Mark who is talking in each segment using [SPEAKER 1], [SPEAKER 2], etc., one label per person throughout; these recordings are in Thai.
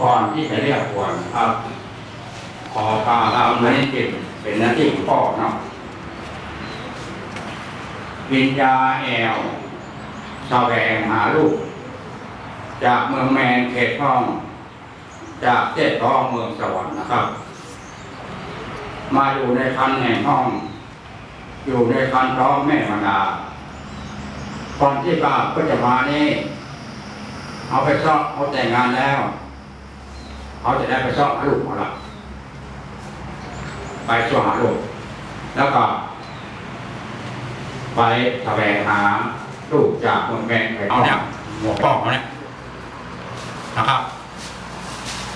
[SPEAKER 1] ก่อนที่จะเรียกควรครับ ขอกาเรทำนี้จริงเป็นหน้าที่ของพ่อเนาะวิญญาแอลแสวงหาลูก จากเมืองแมนเขตห้อง จากเจ็ดท้องเมืองสวรรค์นะครับ มาอยู่ในคันแห่งห้อง อยู่ในคันท้องแม่มารดาก่อนที่ป้าก็จะมานี่ เอาไปซ่อมเอาแต่งงานแล้ว เขาจะได้ไปซ่อมหาลูกมาละไปซ่อมหาลูกแล้วก็ ไปแสวงหาลูกจากเมืองแมนไปเอาเนี่ยหัวป้องเขาเนี่ยนะครับ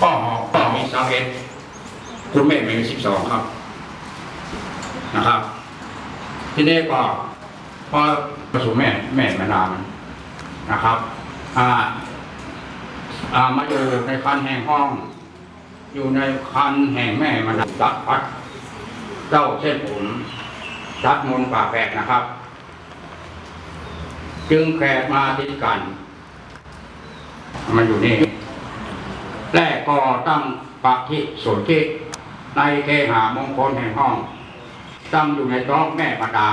[SPEAKER 1] ป้องป้องมีสามเอ็ดคุณแม่มีสิบสองครับ นะครับ ที่นี่ก็พอประสูแม่แม่มานานนะครับ อ่า อ่า มาอยู่ในคันแห่งห้อง อยู่ในคันแห่งแม่มันดัดพัดเจ้าเส้นผมดัดมนต์ปาแปกนะครับ จึงแขกมาติดกัน มันอยู่นี่ แรกก็ตั้งปะทิสนทิในเคหามงคลแห่งห้อง ตั้งอยู่ในท้องแม่ปดา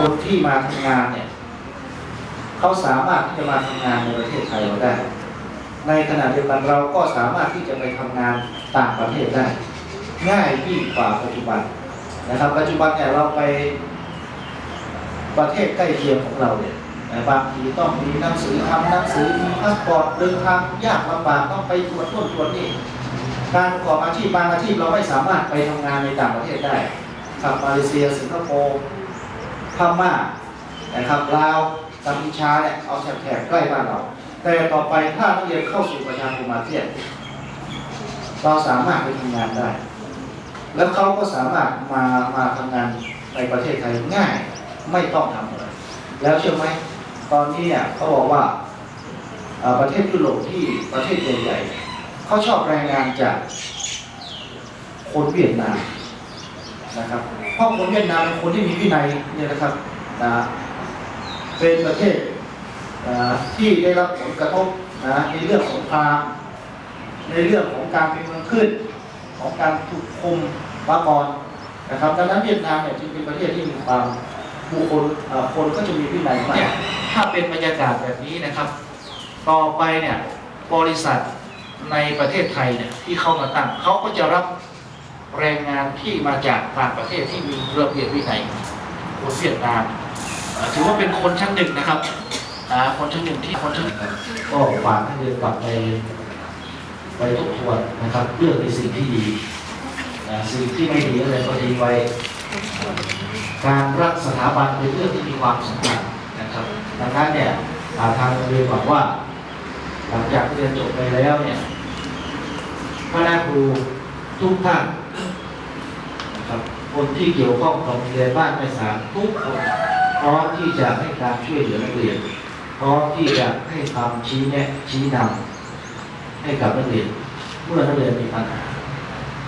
[SPEAKER 2] คนที่มาทำงานเนี่ยเขาสามารถที่จะมาทำงานในประเทศไทยเราได้ ในขณะเดียวกันเราก็สามารถที่จะไปทำงานต่างประเทศได้ ง่ายยิ่งกว่าปัจจุบันนะครับ ปัจจุบันเนี่ยเราไปประเทศใกล้เคียงของเราเนี่ยบางทีต้องมีหนังสือทำหนังสือมีพาสปอร์ตเดินทางยากลำบากต้องไปตรวจนู่นตรวจนี่การประกอบอาชีพบางอาชีพเราไม่สามารถไปทำงานในต่างประเทศได้ครับมาเลเซียสิงคโปร์ พม่านะครับลาวกัมพูชาเนี่ยเอาแถบๆใกล้บ้านเรา แต่ต่อไปถ้านักเรียนเข้าสู่ประชาคมอาเซียนเราสามารถไปทำงานได้ แล้วเขาก็สามารถมามาทำงานในประเทศไทยง่ายไม่ต้องทำอะไรแล้วเชื่อไหมตอนนี้เนี่ยเขาบอกว่าประเทศยุโรปที่ประเทศใหญ่ๆเขาชอบแรงงานจากคนเวียดนาม นะครับเพราะคนเวียดนามเป็นคนที่มีวินัยเนี่ยนะครับนะเป็นประเทศที่ได้รับผลกระทบนะในเรื่องสงครามในเรื่องของการเป็นเมืองขึ้น ของการถูกคุมมาก่อนนะครับดังนั้นเวียดนามเนี่ยจึงเป็นประเทศที่มีความบุคคลคนก็จะมีวินัยมาก
[SPEAKER 3] ถ้าเป็นบรรยากาศแบบนี้นะครับ ต่อไปเนี่ยบริษัทในประเทศไทยเนี่ยที่เข้ามาตั้งเขาก็จะรับ แรงงานที่มาจากต่างประเทศที่มีระเบียบวินัยคนเวียดนามถือว่าเป็นคนชั้นหนึ่งนะครับคนชั้นหนึ่งที่คนชั้นหนึ่ง
[SPEAKER 2] ก็ฝากให้เรียนกลับไปไปทบทวนนะครับเลือกในสิ่งที่ดีสิ่งที่ไม่ดีอะไรก็ทิ้งไว้ การรักสถาบันเป็นเรื่องที่มีความสำคัญนะครับดังนั้นเนี่ยาทางโรงเรียนบอกว่า หลังจากเรียนจบไปแล้วเนี่ยคณะครูทุกท่าน ครับคนที่เกี่ยวข้องกับโรงเรียนบ้านไม้สามทุกคนพร้อมที่จะให้การช่วยเหลือนักเรียนพร้อมที่จะให้คำชี้แนะชี้นำให้กับนักเรียนเมื่อนักเรียนมีปัญหา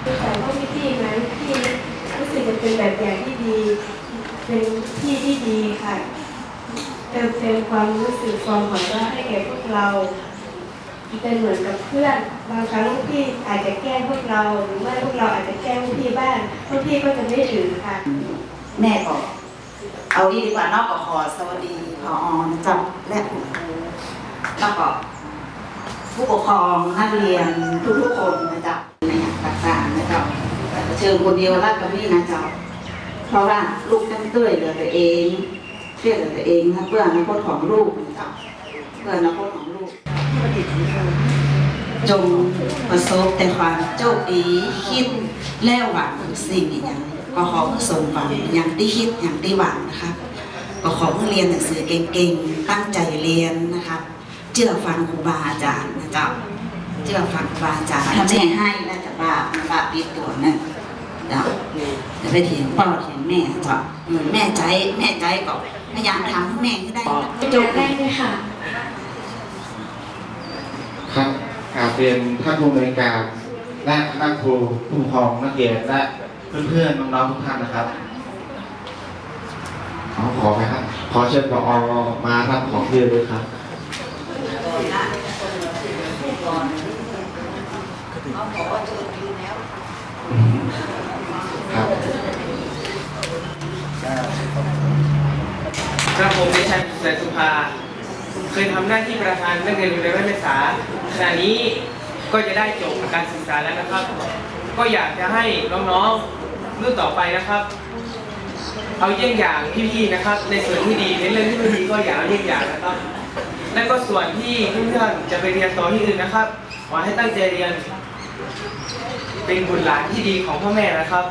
[SPEAKER 4] แต่ว่าพี่พี่ไหมพี่รู้สึกจะเป็นแบบอย่างที่ดี เป็นพี่ที่ดีค่ะเติมเต็มความรู้สึกความหัวเราให้แก่พวกเรา เป็นเหมือนกับเพื่อน บางครั้งพี่อาจจะแกล้งพวกเรา หรือว่พวกเราอาจจะแกล้งพี่บ้างพวกพี่ก็จะไม่ถือค่ะ
[SPEAKER 5] แม่ก็เอาดีดีกว่านอกก็ขอสวัสดีพอนะจ๊ะและคุณครูแล้วก็ผู้ปกครองนักเรียนทุกๆคนนะจ๊ะในอย่างต่างๆนะจ๊ะเชิญคนเดียวรักกับนี่นะจ๊ะเพราะว่าลูกต้องเต้ยเหลือตัวเองช่วยเหลือตัวเองนะเพื่ออนาคตของลูกนะจ๊ะเพื่ออนาคตของ จงประสบแต่ความโชคดีคิดแล้วหวังสิ่งอย่างก็ขอให้สมหวังอย่างที่คิดอย่างที่หวังนะคะก็ขอให้เรียนหนังสือเก่งๆ ตั้งใจเรียนนะคะเชื่อฟังครูบาอาจารย์นะเจ้าเชื่อฟังครูบาอาจารย์ถ้าไม่ให้น่าจะบาปบาปติดตัวนะจ้ะจะไปเถียงพ่อเถียงแม่จ้ะอืมแม่ใจแม่ใจก็พยายามทำให้แม่ให้ได้
[SPEAKER 4] จบได้เลยค่ะ
[SPEAKER 6] ครับกราบ เรียนท่านผู้อำนวยการ และคณะครูผู้ปกครองนักเรียนและเพื่อนๆน้องๆทุกท่านนะครับขอขอไปครับ ขอเชิญผอมารับของที่ระลึกครับครับ
[SPEAKER 7] ครับผมดิฉันแสนสุภา เคยทำหน้าที่ประธานนักเรียนโรงเรียนวัดเมษา ขณะนี้ก็จะได้จบการศึกษาแล้วนะครับ ก็อยากจะให้น้องๆรุ่นต่อไปนะครับ เอาเยี่ยงอย่างพี่ๆนะครับ ในส่วนที่ดีในเรื่องที่ไม่ดีก็อย่าเอาเยี่ยงอย่างนะครับ และก็ส่วนที่เพื่อนๆจะไปเรียนต่อที่อื่นนะครับขอให้ตั้งใจเรียน เป็นบุตรหลานที่ดีของพ่อแม่นะครับ